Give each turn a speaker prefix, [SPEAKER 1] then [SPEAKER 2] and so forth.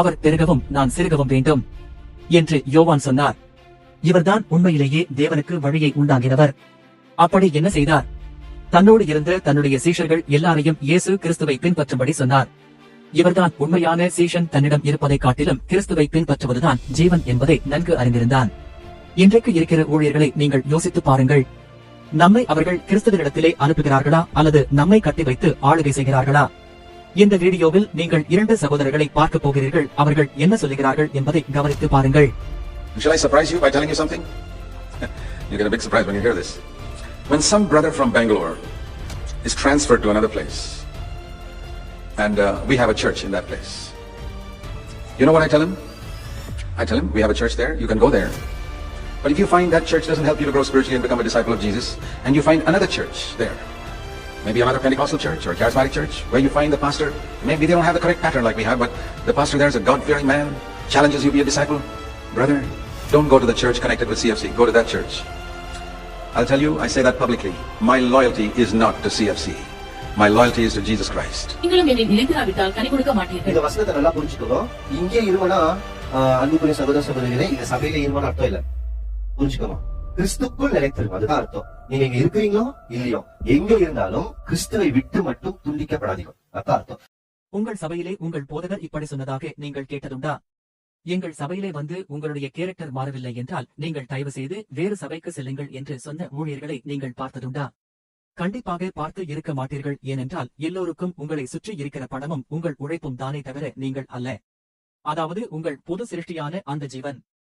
[SPEAKER 1] அவர் பெருகவும் நான் சிறுகவும் வேண்டும் என்று யோவான் சொன்னார். இவர்தான் உண்மையிலேயே தேவனுக்கு வழியை உண்டாகிறவர் அப்படி என்ன செய்தார்? தன்னோடு இருந்த தன்னுடைய சீஷர்கள் எல்லாரையும் இயேசு கிறிஸ்துவை பின்பற்றும்படி சொன்னார். இவர்தான் உண்மையான சீஷன் தன்னிடம் இருப்பதை காட்டிலும் கிறிஸ்துவை பின்பற்றுவதுதான் ஜீவன் என்பதை நன்கு அறிந்திருந்தான். இன்றைக்கு இருக்கிற ஊழியர்களை நீங்கள் யோசித்து பாருங்கள். நம்மை அவர்கள் கிறிஸ்துவனிடத்திலே அனுப்புகிறார்களா அல்லது நம்மை கட்டி வைத்து ஆளுகை செய்கிறார்களா? இந்த வீடியோவில் நீங்கள் இரண்டு சகோதரர்களை பார்க்க போகிறீர்கள் அவர்கள் என்ன சொல்லுகிறார்கள் என்பதை கவனித்து பாருங்கள்
[SPEAKER 2] Shall I surprise you by telling you something? you get a big surprise when you hear this. When some brother from Bangalore is transferred to another place, and uh, we have a church in that place, you know what I tell him? I tell him, we have a church there, you can go there. But if you find that church doesn't help you to grow spiritually and become a disciple of Jesus, and you find another church there, maybe another Pentecostal church or charismatic church, where you find the pastor, maybe they don't have the correct pattern like we have, but the pastor there is a God-fearing man, challenges you to be a disciple. Brother, don't go to the church connected with CFC, go to that church. I'll tell you, I say that publicly, my loyalty is not to CFC. My loyalty is to Jesus Christ.
[SPEAKER 3] நீங்களும் என்னை நிலைத்திராவிட்டால் கனி கொடுக்க மாட்டீர்கள்
[SPEAKER 4] இந்த வசனத்தை நல்லா புரிஞ்சுக்கணும் இங்கே இருமனா ஆஹ், அன்புக்குரிய சகோதர சகோதரிகளே இந்த சபையில இருமன அர்த்தம் இல்ல புரிஞ்சுக்கணும் கிறிஸ்துக்குள் நிலைத்திருக்கும். அதுதான் அர்த்தம். நீங்க இங்க இருக்கிறீங்களோ இல்லையோ எங்க இருந்தாலும் கிறிஸ்துவை விட்டு மட்டும் துண்டிக்கப்படாதீங்க. அதான் அர்த்தம்.
[SPEAKER 1] உங்கள் சபையிலே உங்கள் போதகர் இப்படி சொன்னதாக நீங்கள் கேட்டதுண்டா? எங்கள் சபையிலே வந்து உங்களுடைய கேரக்டர் மாறவில்லை என்றால் நீங்கள் தயவு செய்து வேறு சபைக்கு செல்லுங்கள் என்று சொன்ன ஊழியர்களை நீங்கள் பார்த்ததுண்டா? கண்டிப்பாக பார்த்து இருக்க மாட்டீர்கள். ஏனென்றால் எல்லோருக்கும் உங்களை சுற்றி இருக்கிற பணமும் உங்கள் உழைப்பும் தானே தவிர நீங்கள் அல்ல. அதாவது உங்கள் பொது சிருஷ்டியான அந்த ஜீவன்.